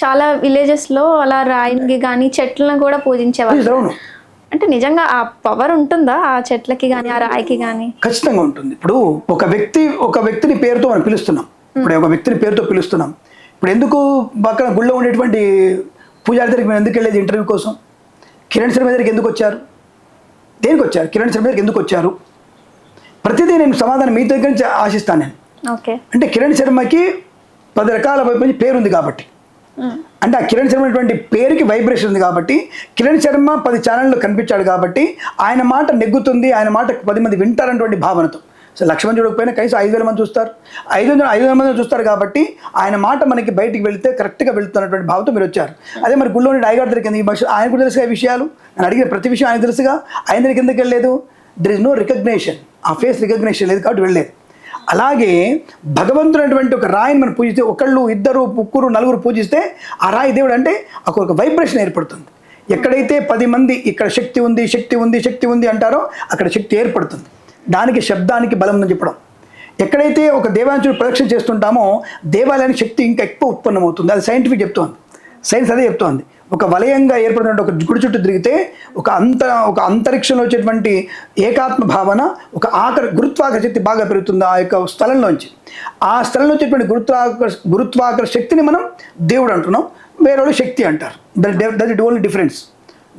చాలా విలేజెస్లో అలా రాయికి కానీ చెట్లను కూడా పూజించేవాళ్ళు. అంటే నిజంగా ఆ పవర్ ఉంటుందా ఆ చెట్లకి కానీ ఆ రాయికి కానీ ఖచ్చితంగా ఉంటుంది. ఇప్పుడు ఒక వ్యక్తి ఒక వ్యక్తిని పేరుతో మనం పిలుస్తున్నాం. ఇప్పుడు ఒక వ్యక్తిని పేరుతో పిలుస్తున్నాం. ఇప్పుడు ఎందుకు పక్కన గుళ్ళో ఉండేటువంటి పూజారి దగ్గరికి మేము ఎందుకు వెళ్ళేది ఇంటర్వ్యూ కోసం? కిరణ్ శర్మ దగ్గరికి ఎందుకు వచ్చారు? దేనికి వచ్చారు? కిరణ్ శర్మ దగ్గరికి ఎందుకు వచ్చారు? ప్రతిదీ నేను సమాధానం మీ దగ్గర నుంచి ఆశిస్తాను నేను. ఓకే. అంటే కిరణ్ శర్మకి పది రకాల వైపు పేరు ఉంది కాబట్టి అంటే ఆ కిరణ్ శర్మ అనేటువంటి పేరుకి వైబ్రేషన్ ఉంది కాబట్టి కిరణ్ శర్మ పది ఛానల్లో కనిపించాడు కాబట్టి ఆయన మాట నెగ్గుతుంది ఆయన మాట పది మంది వింటారన్నటువంటి భావనతో. సో లక్ష మంది చూడకపోయినా కనీసం ఐదు వేల మంది చూస్తారు. ఐదు వందల ఐదు వేల మంది చూస్తారు కాబట్టి ఆయన మాట మనకి బయటికి వెళ్తే కరెక్ట్గా వెళ్తున్నటువంటి భావంతో మీరు వచ్చారు. అదే మరి గుళ్ళోని డైగారు దొరికింది ఈ భాష ఆయన కూడా తెలుసుగా ఈ విషయాలు? నేను అడిగిన ప్రతి విషయం ఆయన తెలుసుగా. ఆయన దగ్గరికి ఎందుకు వెళ్ళలేదు? దర్ ఇస్ నో రికగ్నేషన్ ఆ ఫేస్ రికగ్నేషన్ లేదు కాబట్టి వెళ్ళలేదు. అలాగే భగవంతుడు అనేటువంటి ఒక రాయిని మనం పూజిస్తే ఒకళ్ళు ఇద్దరు ముగ్గురు నలుగురు పూజిస్తే ఆ రాయి దేవుడు అంటే అక్కడ ఒక వైబ్రేషన్ ఏర్పడుతుంది. ఎక్కడైతే పది మంది ఇక్కడ శక్తి ఉంది శక్తి ఉంది శక్తి ఉంది అంటారో అక్కడ శక్తి ఏర్పడుతుంది. దానికి శబ్దానికి బలం ఉందని చెప్పడం. ఎక్కడైతే ఒక దేవాంశుడు ప్రదక్షిణ చేస్తుంటామో దేవాలయానికి శక్తి ఇంకా ఎక్కువ ఉత్పన్నమవుతుంది. అది సైంటిఫిక్ చెప్తోంది. సైన్స్ అదే చెప్తోంది. ఒక వలయంగా ఏర్పడినటువంటి ఒక గుడి చుట్టూ తిరిగితే ఒక అంత ఒక అంతరిక్షంలో వచ్చేటువంటి ఏకాత్మ భావన ఒక ఆకర్ గురుత్వాకర్ష శక్తి బాగా పెరుగుతుంది ఆ యొక్క స్థలంలోంచి. ఆ స్థలంలో వచ్చేటువంటి గురుత్వాకర్ష గురుత్వాకర్ష శక్తిని మనం దేవుడు అంటున్నాం. వేరే వాళ్ళు శక్తి అంటారు. దట్ ఇట్ ఓన్లీ డిఫరెన్స్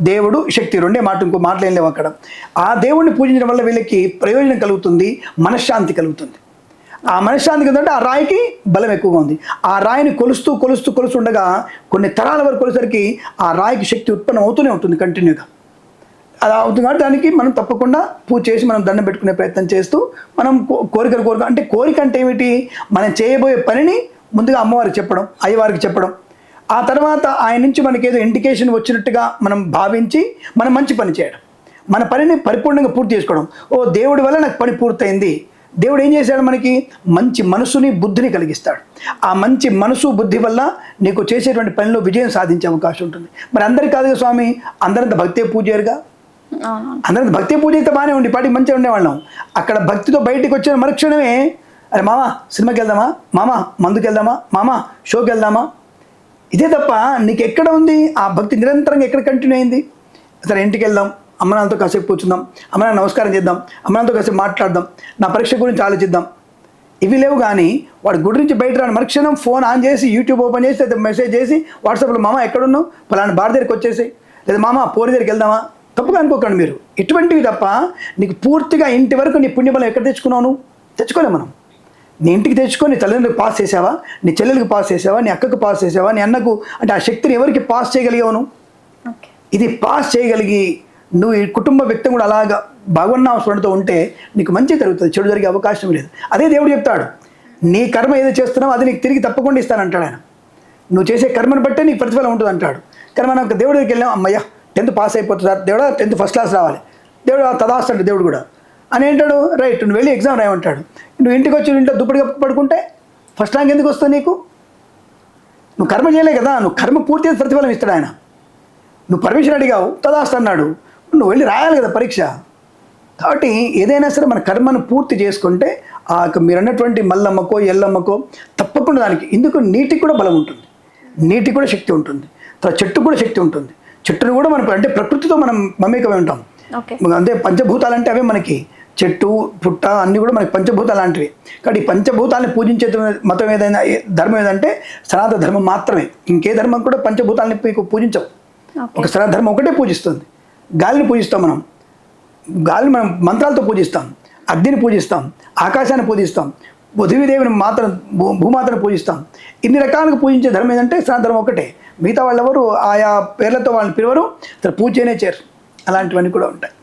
దేవుడు శక్తి రెండే మాట ఇంకో మాట్లాడలేము అక్కడ. ఆ దేవుడిని పూజించడం వల్ల వీళ్ళకి ప్రయోజనం కలుగుతుంది మనశ్శాంతి కలుగుతుంది. ఆ మనశ్శాంతి ఏంటంటే ఆ రాయికి బలం ఎక్కువగా ఉంది. ఆ రాయిని కొలుస్తూ కొలుస్తూ కొలుస్తుండగా కొన్ని తరాల వరకు కొలిసరికి ఆ రాయికి శక్తి ఉత్పన్నం అవుతూనే ఉంటుంది కంటిన్యూగా. అలా అవుతుంది కాబట్టి దానికి మనం తప్పకుండా పూజ చేసి మనం దండం పెట్టుకునే ప్రయత్నం చేస్తూ మనం కో- కోరికలు కోరిక అంటే కోరిక అంటే ఏమిటి? మనం చేయబోయే పనిని ముందుగా అమ్మవారికి చెప్పడం అయ్యవారికి చెప్పడం. ఆ తర్వాత ఆయన నుంచి మనకి ఏదో ఇండికేషన్ వచ్చినట్టుగా మనం భావించి మనం మంచి పని చేయడం. మన పనిని పరిపూర్ణంగా పూర్తి చేసుకోవడం. ఓ దేవుడి వల్ల నాకు పని పూర్తయింది. దేవుడు ఏం చేశాడు మనకి? మంచి మనసుని బుద్ధిని కలిగిస్తాడు. ఆ మంచి మనసు బుద్ధి వల్ల నీకు చేసేటువంటి పనిలో విజయం సాధించే అవకాశం ఉంటుంది. మరి అందరికి కాదు కదా స్వామి? అందరంత భక్తే పూజారుగా? అందరికి భక్తి పూజ అయితే బాగానే ఉండి పాటి మంచిగా ఉండేవాళ్ళం. అక్కడ భక్తితో బయటికి వచ్చిన మరుక్షణమే అరే మామ సినిమాకి వెళ్దామా? మామ మందుకి వెళ్దామా? మామ షోకి వెళ్దామా? ఇదే తప్ప నీకు ఎక్కడ ఉంది? ఆ భక్తి నిరంతరంగా ఎక్కడ కంటిన్యూ అయింది? సరే ఇంటికి వెళ్దాం. అమ్మ నాన్నతో కాసేపు కూర్చుందాం. అమ్మ నాన్న నమస్కారం చేద్దాం. అమ్మ నాన్నతో కాసేపు మాట్లాడదాం. నా పరీక్ష గురించి ఆలోచిద్దాం. ఇవి లేవు కానీ వాడు గుడి నుంచి బయట రాని మరుక్షణం ఫోన్ ఆన్ చేసి యూట్యూబ్ ఓపెన్ చేసి లేదా మెసేజ్ చేసి వాట్సాప్లో మామ ఎక్కడున్నావు? పలానా బార్ దగ్గరికి వచ్చేసి లేదా మామ పోరి దగ్గరికి వెళ్దామా? తప్పుగా అనుకోకండి మీరు. ఇటువంటివి తప్ప నీకు పూర్తిగా ఇంటి వరకు నీ పుణ్యబలం ఎక్కడ తెచ్చుకున్నావు నువ్వు? తెచ్చుకోలే మనం. నీ ఇంటికి తెచ్చుకొని నీ తల్లిదండ్రులకు పాస్ చేసావా? నీ చెల్లెలకు పాస్ చేసావా? నీ అక్కకు పాస్ చేసావా? నీ అన్నకు అంటే ఆ శక్తిని ఎవరికి పాస్ చేయగలిగావు నువ్వు? ఓకే. ఇది పాస్ చేయగలిగి నువ్వు ఈ కుటుంబ వ్యక్తి కూడా అలాగా భగవన్నామ స్మరణతో ఉంటే నీకు మంచి జరుగుతుంది చెడు జరిగే అవకాశం లేదు. అదే దేవుడు చెప్తాడు నీ కర్మ ఏదో చేస్తున్నావో అది నీకు తిరిగి తప్పకుండా ఇస్తానంటాడు ఆయన. నువ్వు చేసే కర్మను బట్టే నీకు ప్రతిఫలం ఉంటుంది అంటాడు. కానీ మనం దేవుడి దగ్గరికి వెళ్ళాం అమ్మయ్య టెన్త్ పాస్ అయిపోతుంది దేవుడా టెన్త్ ఫస్ట్ క్లాస్ రావాలి. దేవుడు తదాస్తాడు దేవుడు కూడా. అని ఏంటాడు రైట్ నువ్వు వెళ్ళి ఎగ్జామ్ రాయమంటాడు. నువ్వు ఇంటికి వచ్చి ఇంట్లో దుప్పటి పడుకుంటే ఫస్ట్ ర్యాంక్ ఎందుకు వస్తుంది నీకు? నువ్వు కర్మ చేయలే కదా నువ్వు కర్మ పూర్తి ప్రతిఫలం ఇస్తాడు ఆయన. నువ్వు పర్మిషన్ అడిగావు తదాస్తు అన్నాడు. నువ్వు వెళ్ళి రాయాలి కదా పరీక్ష. కాబట్టి ఏదైనా సరే మన కర్మను పూర్తి చేసుకుంటే ఆ యొక్క మీరు అన్నటువంటి మల్లమ్మకో ఎల్లమ్మకో తప్పకుండా దానికి ఎందుకు నీటికి కూడా బలం ఉంటుంది. నీటికి కూడా శక్తి ఉంటుంది. తర్వాత చెట్టుకు కూడా శక్తి ఉంటుంది. చెట్టును కూడా మనం అంటే ప్రకృతితో మనం మమేకమై ఉంటాం. అంటే పంచభూతాలు అంటే అవే మనకి. చెట్టు పుట్ట అన్నీ కూడా మనకి పంచభూతాలు లాంటివి కాబట్టి ఈ పంచభూతాలను పూజించే మతం ఏదైనా ధర్మం ఏదంటే సనాతన ధర్మం మాత్రమే. ఇంకే ధర్మం కూడా పంచభూతాలని మీకు పూజించవు. ఒక సనాతన ధర్మం ఒకటే పూజిస్తుంది. గాలిని పూజిస్తాం మనం. గాలిని మనం మంత్రాలతో పూజిస్తాం. అగ్నిని పూజిస్తాం. ఆకాశాన్ని పూజిస్తాం. పృథ్వీదేవిని మాత్రం భూ భూమాతను పూజిస్తాం. ఇన్ని రకాలుగా పూజించే ధర్మం ఏంటంటే సనాతనం ఒకటే. మిగతా వాళ్ళెవరు ఆయా పేర్లతో వాళ్ళని పిలవరు పూజనే పూజ చేరు అలాంటివన్నీ కూడా ఉంటాయి.